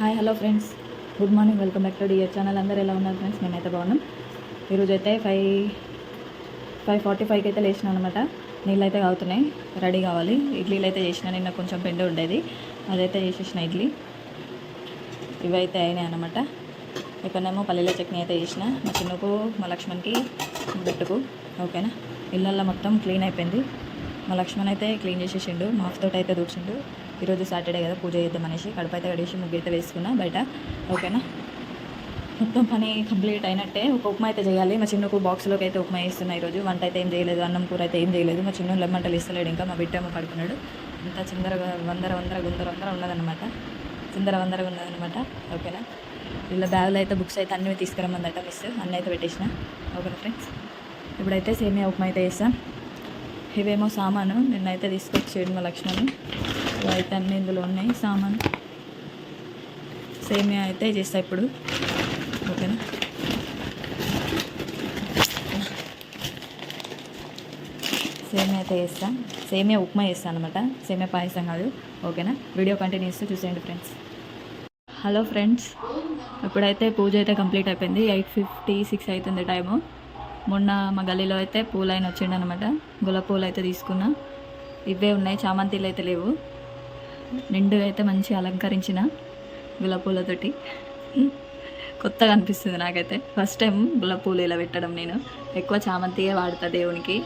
Hi hello friends. Good morning welcome back to dear channel. అందరూ ఎలా ఉన్నారు friends? మేమైతే బాగున్నాం. ఈరోజు అయితే ఫైవ్ ఫైవ్ ఫార్టీ ఫైవ్కి అయితే లేచినా అనమాట నీళ్ళు అయితే కాగుతున్నాయి. రెడీ కావాలి. ఇడ్లీలు అయితే చేసిన నిన్న కొంచెం పిండి ఉండేది. అదైతే చేసేసిన ఇడ్లీ. ఇవైతే అయినాయి అనమాట ఇక్కడనేమో పల్లీల చట్నీ అయితే చేసిన. మా చిన్నకు మా లక్ష్మణ్కి బిట్టుకు ఓకేనా? ఇళ్ళల్లో మొత్తం క్లీన్ అయిపోయింది. మా లక్ష్మణ్ అయితే క్లీన్ చేసేసిండు మాఫ్ తోటి అయితే దూడ్చిండు. ఈరోజు సాటర్డే కదా పూజ చేద్దాం అనేసి కడుపు అయితే కడిగేసి ముగ్గు అయితే వేసుకున్నా బయట. ఓకేనా? మొత్తం పని కంప్లీట్ అయినట్టే. ఒక ఉప్మా అయితే చేయాలి. మా చిన్నకు బాక్స్లోకి అయితే ఉప్మా వేస్తున్నా ఈరోజు. వంట అయితే ఏం చేయలేదు అన్నం కూర అయితే ఏం చేయలేదు. మా చిన్న లెమ్మంటలు ఇస్తలేడు ఇంకా మా బిడ్డేమో పడుకున్నాడు. అంతా చిందర వందర వందర గుందర వందర ఉన్నదన్నమాట. చిందర వందరగా ఉన్నదన్నమాట. ఓకేనా? వీళ్ళ బ్యాగులో అయితే బుక్స్ అయితే అన్నీ తీసుకురమ్మందట మిస్. అన్నీ అయితే పెట్టేసిన. ఓకేనా ఫ్రెండ్స్? ఇప్పుడైతే సేమియా ఉప్మా అయితే వేస్తాను ఇవేమో సామాను. నిన్నైతే తీసుకొచ్చేయండి మా లక్ష్మణ్. అయితే అన్నీ ఇందులో ఉన్నాయి సామాను. సేమియా అయితే చేస్తా ఇప్పుడు. ఓకేనా? సేమియా అయితే చేస్తా. సేమియా ఉప్మా చేస్తాను అనమాట సేమియా పాయసం కాదు. ఓకేనా? వీడియో కంటిన్యూ చేస్తూ చూసేయండి ఫ్రెండ్స్. Hello friends. ఇప్పుడైతే పూజ అయితే కంప్లీట్ అయిపోయింది. ఎయిట్ ఫిఫ్టీ సిక్స్ అవుతుంది టైము. మొన్న మా గల్లీలో అయితే పూలైన వచ్చిండు అనమాట గులాబీ పూలు అయితే తీసుకున్నా. ఇవే ఉన్నాయి చామంతిలు అయితే లేవు. నిండుగా అయితే మంచిగా అలంకరించిన గులాబీ పూలతోటి. కొత్తగా అనిపిస్తుంది నాకైతే. ఫస్ట్ టైం గులాబీ పూలు ఇలా పెట్టడం నేను. ఎక్కువ చామంతియే వాడతా దేవునికి.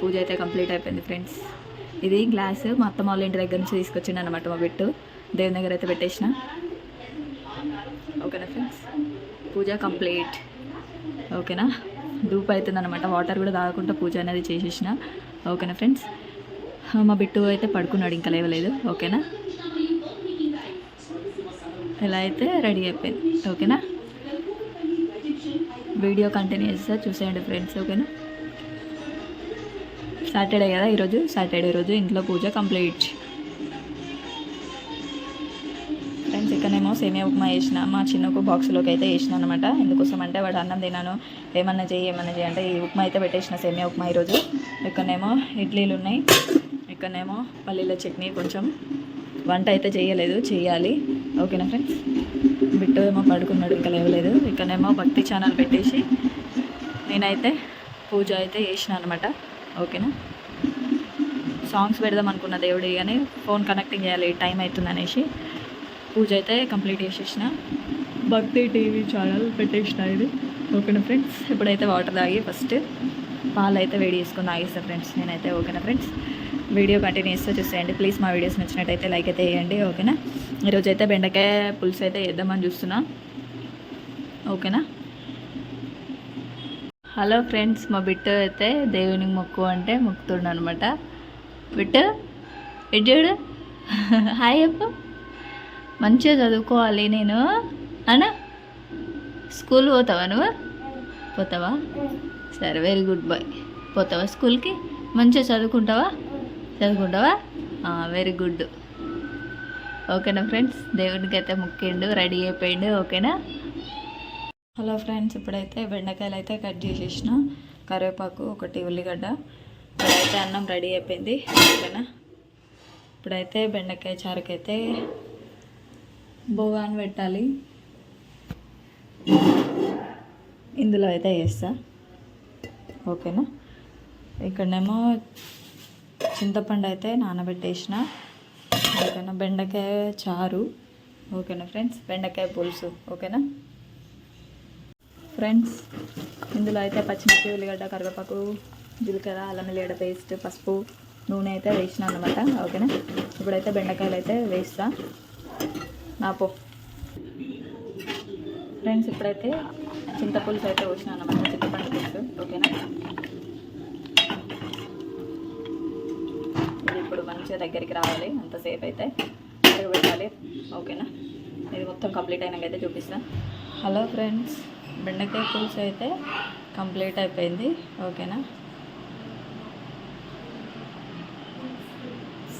పూజ అయితే కంప్లీట్ అయిపోయింది ఫ్రెండ్స్. ఇది గ్లాస్ మా అత్తమ్మ వాళ్ళ ఇంటి దగ్గర నుంచి తీసుకొచ్చిండు అనమాట మా బిట్టు. దేవుని దగ్గర అయితే పెట్టేసిన. ఓకేనా ఫ్రెండ్స్ పూజ కంప్లీట్ ఓకేనా ధూప్ అవుతుంది అనమాట వాటర్ కూడా తాగకుండా పూజ అనేది చేసేసిన. ఓకేనా ఫ్రెండ్స్ ah, మా బిట్టు అయితే పడుకున్నాడు ఇంకా లేవలేదు. ఓకేనా ఎలా అయితే రెడీ అయిపోయింది. ఓకేనా వీడియో కంటిన్యూ చేస్తా చూసేయండి ఫ్రెండ్స్ ఓకేనా సాటర్డే కదా ఈరోజు? సాటర్డే రోజు ఇంట్లో పూజ కంప్లీట్ సేమియా ఉప్మా వేసిన మా చిన్నకు బాక్స్లోకి అయితే వేసిన అనమాట ఎందుకోసం అంటే వాడు అన్నం తిన్నాను ఏమన్నా చేయి ఏమన్నా చేయి అంటే ఈ ఉప్మా అయితే పెట్టేసిన సేమియా ఉప్మా ఈరోజు. ఇక్కడనేమో ఇడ్లీలు ఉన్నాయి. ఇక్కడనేమో పల్లీల చట్నీ కొంచెం. వంట అయితే చేయలేదు చేయాలి ఓకేనా ఫ్రెండ్స్ బిట్టు ఏమో పడుకున్నాడు ఇంకా లేవలేదు. ఇక్కడనేమో భక్తి ఛానల్ పెట్టేసి నేనైతే పూజ అయితే చేసిన అనమాట ఓకేనా? సాంగ్స్ పెడదాం అనుకున్న దేవుడి కానీ ఫోన్ కనెక్టింగ్ చేయాలి టైం అవుతుంది అనేసి పూజ అయితే కంప్లీట్ చేసేసిన. భక్తి టీవీ ఛానల్ పెట్టేసిన ఇది. ఓకేనా ఫ్రెండ్స్? ఇప్పుడైతే వాటర్ తాగి ఫస్ట్ పాలు అయితే వేడి చేసుకుని తాగేస్తా ఫ్రెండ్స్. నేనైతే ఓకేనా ఫ్రెండ్స్? వీడియో కంటిన్యూ చేస్తూ చూసేయండి. ప్లీజ్ మా వీడియోస్ నచ్చినట్టయితే లైక్ అయితే వేయండి ఓకేనా? ఈరోజు అయితే బెండకాయ పులుసు అయితే వేద్దామని చూస్తున్నా. ఓకేనా? హలో ఫ్రెండ్స్ మా బిట్టు అయితే దేవునికి మొక్కు అంటే మొక్కుతుండ అనమాట బిట్టు ఇటు హాయ్ అప్పు. మంచిగా చదువుకోవాలి నేను. అనా? స్కూల్ పోతావా నువ్వు? పోతావా? సరే వెరీ గుడ్ బాయ్. పోతావా స్కూల్కి? మంచిగా చదువుకుంటావా? చదువుకుంటావా? Very good. ఓకేనా ఫ్రెండ్స్? దేవునికి అయితే ముక్కిండు రెడీ అయిపోయిండు ఓకేనా? హలో ఫ్రెండ్స్ ఇప్పుడైతే బెండకాయలు అయితే కట్ చేసేసిన. కరివేపాకు ఒకటి ఉల్లిగడ్డ. ఇప్పుడైతే అన్నం రెడీ అయిపోయింది ఓకేనా? ఇప్పుడైతే బెండకాయ చారుకైతే బోగాన్ పెట్టాలి. ఇందులో అయితే వేస్తా. ఓకేనా? ఇక్కడనేమో చింతపండు అయితే నానబెట్టేసిన. ఓకేనా? బెండకాయ చారు. ఓకేనా ఫ్రెండ్స్? బెండకాయ పులుసు. ఓకేనా? ఫ్రెండ్స్ ఇందులో అయితే పచ్చిమిర్చి ఉల్లిగడ్డ కరివేపాకు జీలకర్ర అల్లం ఎల్లిగడ్డ పేస్ట్ పసుపు నూనె అయితే వేసిన అనమాట ఓకేనా? ఇప్పుడైతే బెండకాయలు అయితే వేస్తా. నా పో. ఫ్రెండ్స్ ఇప్పుడైతే చింతపులుసు అయితే వచ్చినాను అనమాట చింతపండు పులుసు. ఓకేనా? ఇది ఇప్పుడు మంచిగా దగ్గరికి రావాలి. అంతసేపు అయితే పెట్టాలి. ఓకేనా? ఇది మొత్తం కంప్లీట్ అయినాకైతే చూపిస్తాను హలో ఫ్రెండ్స్ బెండకాయ పులుసు అయితే కంప్లీట్ అయిపోయింది. ఓకేనా?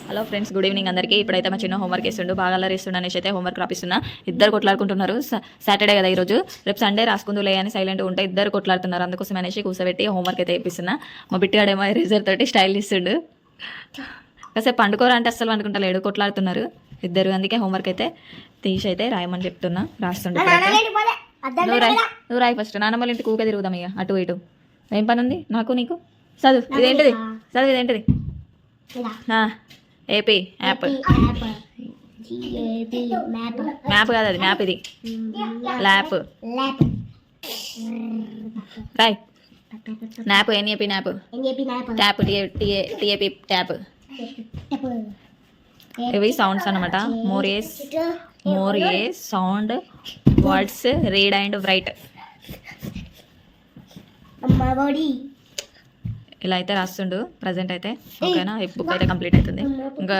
హలో ఫ్రెండ్స్ గుడ్ ఈవినింగ్ అందరికీ. ఇప్పుడైతే మా చిన్న హోంవర్క్ వేస్తుండు బాగా అల్లరిస్తుండు అనేసి అయితే హోంవర్క్ రాపిస్తున్నా. ఇద్దరు కొట్లాడుకుంటున్నారు. సాటర్డే కదా ఈరోజు. రేపు సండే రాసుకుందులే అని సైలెంట్ ఉంటే ఇద్దరు కొట్లాడుతున్నారు. అందుకోసం అనేసి కూర్చోబెట్టి హోంవర్క్ అయితే వేపిస్తున్నా మా బిట్టిగాడేమో రేజర్ తోటి స్టైల్ ఇస్తుండు. కాసేపు పండుకోరా అంటే అస్సలు పండుకుంటలేడు కొట్లాడుతున్నారు ఇద్దరు. అందుకే హోంవర్క్ అయితే తీసి అయితే రాయమని చెప్తున్నా రాస్తుండే నువ్వు రాయి? నువ్వు రాయి ఫస్ట్ నాన్నమ్మ వాళ్ళ ఇంటికి ఊకే తిరుగుదాం ఇక అటు ఇటు. ఏం పని ఉంది నాకు నీకు? చదువు. ఇదేంటిది? చదువు ఇదేంటిది? A P app map. కాదు అది మ్యాప్ ఇది. Lap. Roy nap N A P map? Tap T A T A T A P tap. ఇవి సౌండ్స్ అనమాట మోరియస్ మోరియే sound words read and write ఇలా అయితే రాస్తుండు ప్రజెంట్ అయితే. ఓకేనా? ఈ బుక్ అయితే కంప్లీట్ అవుతుంది. ఇంకా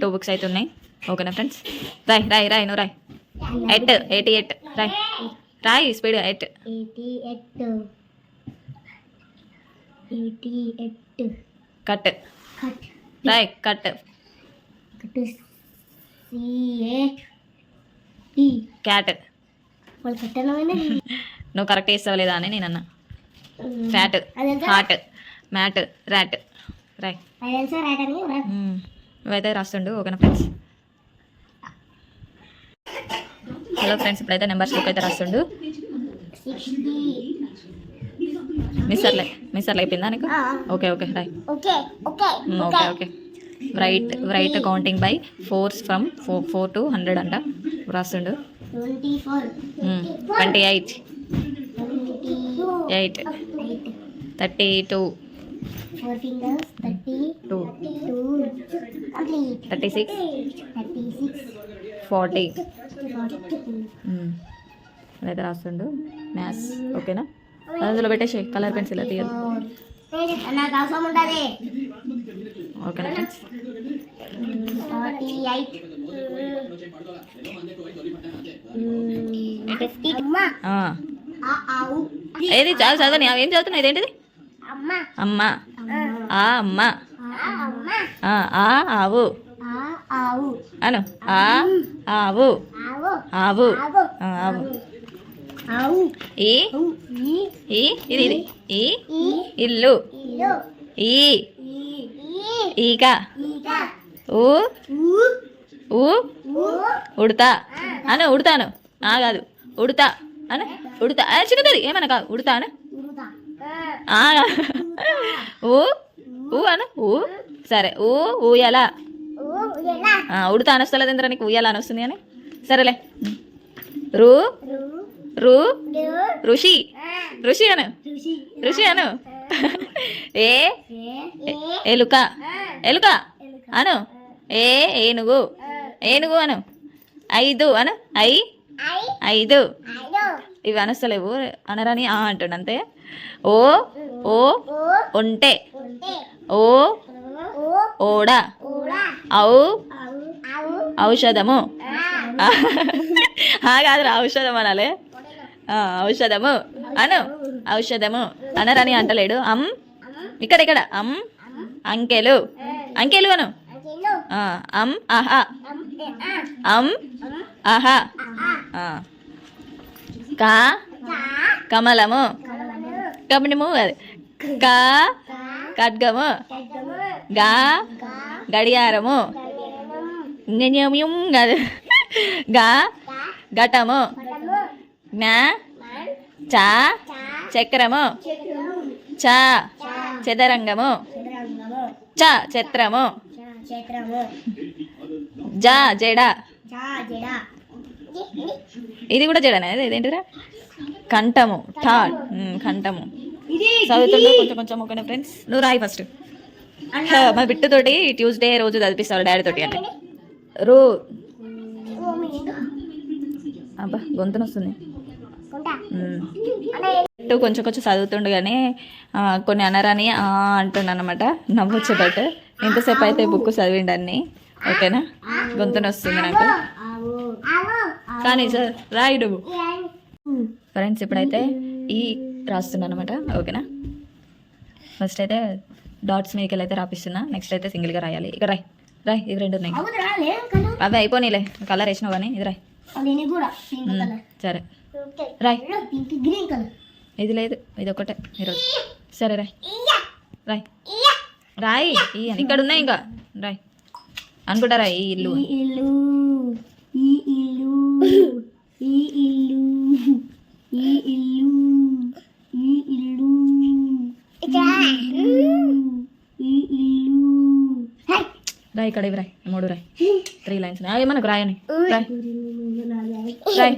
టూ బుక్స్ అయితే ఉన్నాయి. ఓకేనా ఫ్రెండ్స్ రాయ్ రాయ్ రాయ్ నువ్వు రాయ్. ఎయిట్ ఎయిటీ ఎయిట్ రాయ్. Roy speed eight at at cut Roy cut T cat నువ్వు కరెక్ట్ చేస్తావు లేదా అని నేను అన్నా ఫ్యాట్ హార్ట్ మ్యాట్ ర్యాట్. రాయ్. ఇవైతే రాస్తుండు ఓకేనా ఫ్రెండ్స్? హలో ఫ్రెండ్స్ ఇప్పుడైతే నెంబర్స్ బుక్ అయితే రాస్తుండు. మిస్సర్లే మిస్సర్లు అయిపోయిందా నీకు. Okay okay Roy okay okay right right counting by fours from four four to hundred అంట. రాస్తుండు. Twenty eight. Eight. Thirty two. Four fingers thirty two two thirty six thirty six forty అదైతే రాస్తుండు. Maths ఓకేనా అందులో పెట్టేసి కలర్ పెన్సిల్ తీయదు. నాకు అవసరం ఉంటుంది. ఓకేనా ఫ్రెండ్స్ ఫార్టీ ఎయిట్ ఏది? చాలు చదవని అవేం చదువుతున్నావు? ఇదేంటిది? అమ్మ. అమ్మ. ఆ అమ్మ. ఆ ఆ ఆవు. అను. ఆ ఆవు. ఆవు. ఆవు. ఆ, ఈ ఈ ఇది ఇది. ఈ ఇల్లు. ఈ ఈక ఊ ఊ ఉడతా. అను ఉడతాను ఆ కాదు. ఉడతా. అను ఉడతా. చిన్నది. ఏమన్నా కాదు. ఉడతా అను. ఆ, ఊ ఊ అను? ఊ? సరే. ఊ ఊయల? ఉడతా అనొస్తలేదు ఇంద్ర నీకు ఊయల అనొస్తుంది అని సరేలే. రు రు ఋషి. ఋషి అను? ఋషి. అను? ఏ? ఎలుక? ఎలుక అను? ఏ ఏనుగు? ఏనుగు అను? ఐదు అను? ఐ? ఐదు. ఇవి అనస్తలేవు. అనరని ఆ అంటాడు అంతే. ఓ ఓ ఒంటే. ఉంటే ఓ ఓ ఓడ. ఔ ఔషధము. ఆ కాదురా ఔషధం అనాలే. ఔషధము. అను ఔషధము. అనరని అంటలేడు. అమ్ ఇక్కడ ఇక్కడ. అమ్ అంకెలు. అంకెలు అను. అమ్ ఆహా అమ్ ఏ ఆహా ఆ. కా? కమలము. కమలము అది. కా? ఖడ్గము. గా గడియారము. కాదు గా ఘటము. జ్ఞా చా? చక్రము. చా? చదరంగము. చ? చిత్రము జా జడ. ఇది కూడా జడనే? ఇదేంటిరా కంఠము ఠా ఉమ్, కంఠము. చదువుతుండు కొంచెం కొంచెం ఓకేనా ఫ్రెండ్స్ నువ్వు రాయి ఫస్ట్ మా బిట్టుతోటి ట్యూస్డే రోజు చదివిస్తావు డాడీ తోటి అంటే. రో. అబ్బా గొంతున వస్తుంది బిట్టు కొంచెం కొంచెం చదువుతుండు కానీ కొన్ని అనరని ఆ అంటుండ అనమాట నవ్వొచ్చేటట్టు ఎంతసేపు అయితే బుక్ చదివిండు అన్ని. ఓకేనా? గొంతున వస్తుంది నాకు. కానీ సార్ రాయుడు. ఫ్రెండ్స్ ఇప్పుడైతే ఈ రాస్తున్నాను అనమాట ఓకేనా? ఫస్ట్ అయితే డాట్స్ మీదకి అయితే రాపిస్తున్నా. నెక్స్ట్ అయితే సింగిల్గా రాయాలి. ఇక రాయ్. రాయ్ ఇవి రెండు ఉన్నాయి. అవి అయిపోనీలే. కలర్ వేసినావు కానీ ఇది రాయ్. సరే. రాయ్. ఇది లేదు ఇది ఒకటే. ఈరోజు సరే రాయ్. రాయ్. రాయ్ ఇక్కడ ఉన్నాయి ఇంకా. రాయ్. అనుకుంటారా ఈ ఇల్లు ఇల్లు. ఈ ఇల్లు ఈ ఇల్లు ఈ ఇల్లు ఈ ఇల్లు రాయ్ ఇక్కడ ఇవి రాయ్ మూడు రాయ్. త్రీ లైన్స్ ఏమనకు రాయని. రాయ్. రాయ్.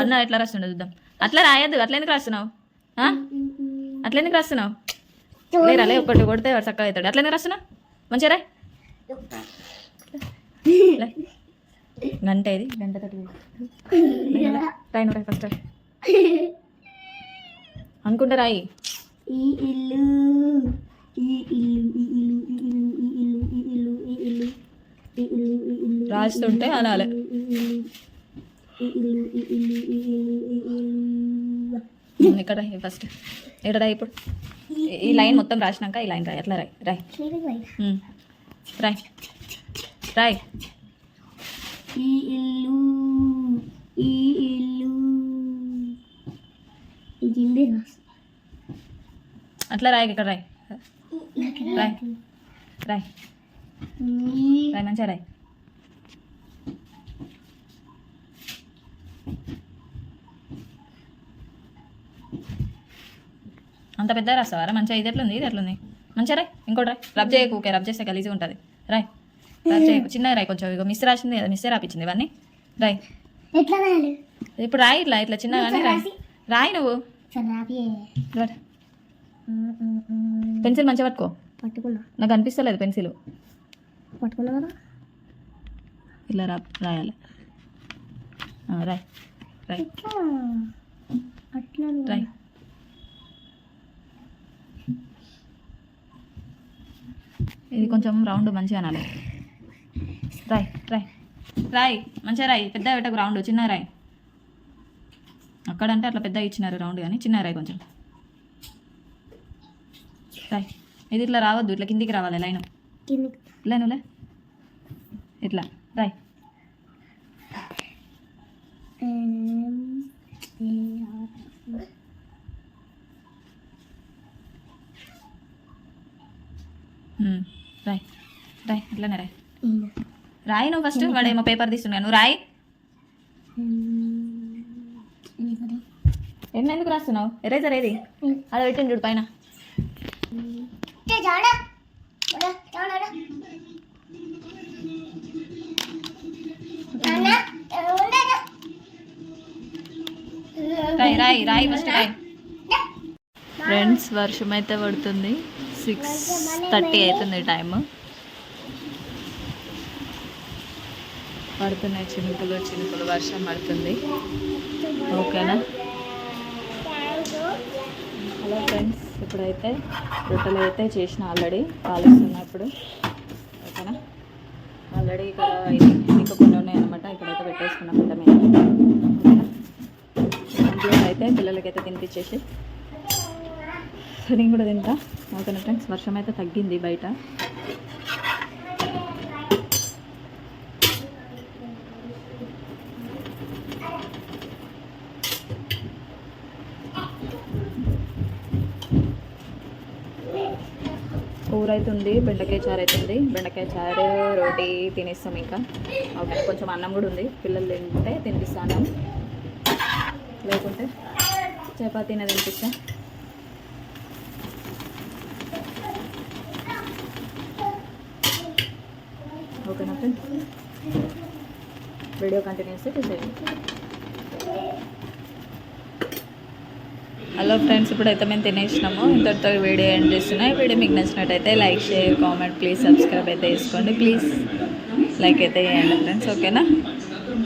అన్న ఎట్లా రాస్తుండో చూద్దాం. అట్లా రాయద్దు. అట్లా ఎందుకు రాస్తున్నావు? అట్లా ఎందుకు రాస్తున్నావు? లేరా లే ఒకటి కొడితే చక్కగా అవుతాడు. అట్లా ఎందుకు రాస్తున్నావు? మంచిగా రాయ్. గంట ఇది గంట తోటి రాయ్ నువ్వు రాయ్ ఫస్ట్ అనుకుంటా రాయి ఈ ఇల్లు ఈ ఇల్లు ఈ ఇల్లు ఈ ఇల్లు ఈ ఇల్లు ఈ ఇల్లు ఈ ఇల్లు ఈ ఇల్లు రాస్తుంటే ఈ ఇల్లు ఇల్లు ఇక్కడ ఫస్ట్ ఇక్కడ రాయి ఇప్పుడు ఈ- లైన్ మొత్తం రాసినాక ఈ లైన్ రాయి అట్లా రాయి రాయ్. రాయ్ రాయ్ ఈ ఇల్లు ఈ ఇల్లు ఇది అట్లా రాయి ఇక్కడ రాయ్. రాయ్. రాయ్. రాయ్ మంచిగా రాయ్. అంత పెద్ద రాస్తావారా మంచిగా ఇది ఎట్లుంది? ఇది ఎట్లుంది? మంచిగా రాయ్. ఇంకోటి రాయ్. రబ్ చేయకు ఓకే రబ్ చేస్తే గలీజీ ఉంటుంది. రాయ్. చిన్నగా రాయ్ కొంచెం ఇగో మిస్ రాసింది కదా మిస్సే రాపించింది ఇవన్నీ. రాయ్. ఇప్పుడు రాయి ఇట్లా ఇట్లా చిన్నగానే రాయ్. రాయ్ నువ్వు. పెన్సిల్ మంచిగా పట్టుకో. పట్టుకున్నా. నాకు అనిపిస్తలేదు పెన్సిల్. పట్టుకున్నా కదా? ఇలా రా రాయాలి. రాయ్. రాయ్. రాయ్. ఇది కొంచెం రౌండ్ మంచిగా అనాలి. రాయ్ రాయ్. రాయ్ మంచిగా రాయ్. పెద్ద పెట్టకు రౌండ్ చిన్న రాయ్. అక్కడంటే అట్లా పెద్ద ఇచ్చినారు రౌండ్ కానీ చిన్న రాయ్ కొంచెం. రాయ్. ఇది ఇట్లా రావద్దు ఇట్లా కిందికి రావాలి లైన్. లేనులే ఇట్లా రాయ్. రాయ్ రాయ్ ఇట్లానే రాయ్. రాయి నువ్వు ఫస్ట్ వాడేమో పేపర్ తీస్తున్నాను నువ్వు రాయి. ఎందుకు రాస్తున్నావు? ఎరేజర్ ఏది? అలా పెట్టింది చూడు పైన. రాయి రాయి రాయి ఫస్ట్ రాయి. ఫ్రెండ్స్ వర్షం అయితే పడుతుంది. సిక్స్ థర్టీ అవుతుంది టైం పడుతున్నాయి. చినుకులు చినుకులు వర్షం పడుతుంది. ఓకేనా? హలో ఫ్రెండ్స్ ఇప్పుడైతే రొట్టెలు అయితే చేసిన ఆల్రెడీ కాలుస్తున్నప్పుడు ఓకేనా? ఆల్రెడీ ఇక్కడ ఇంకా కొన్ని ఉన్నాయన్నమాట. ఇక్కడైతే పెట్టేసుకున్నాం పిల్ల మేము ఓకేనా అయితే పిల్లలకైతే తినిపించేసి. నేను కూడా తింటా. ఓకేనా ఫ్రెండ్స్? వర్షం అయితే తగ్గింది బయట. కూర అయితే ఉంది బెండకాయ చారు అయితే ఉంది బెండకాయ చారు రోటీ తినేస్తాం ఇంకా. ఓకే కొంచెం అన్నం కూడా ఉంది. పిల్లలు తింటే తినిపిస్తాను. లేకుంటే చపాతీనే తినిపిస్తా. ఓకేనా ఫ్రెండ్ వీడియో కంటిన్యూస్ చూసేయండి హలో ఫ్రెండ్స్ ఇప్పుడైతే మేము తినేసినాము. ఇంతటితో వీడియో ఎండ్ చేస్తున్నా. ఈ వీడియో మీకు నచ్చినట్టయితే like share comment please subscribe అయితే చేసుకోండి ప్లీజ్ లైక్ అయితే చేయండి ఫ్రెండ్స్ ఓకేనా?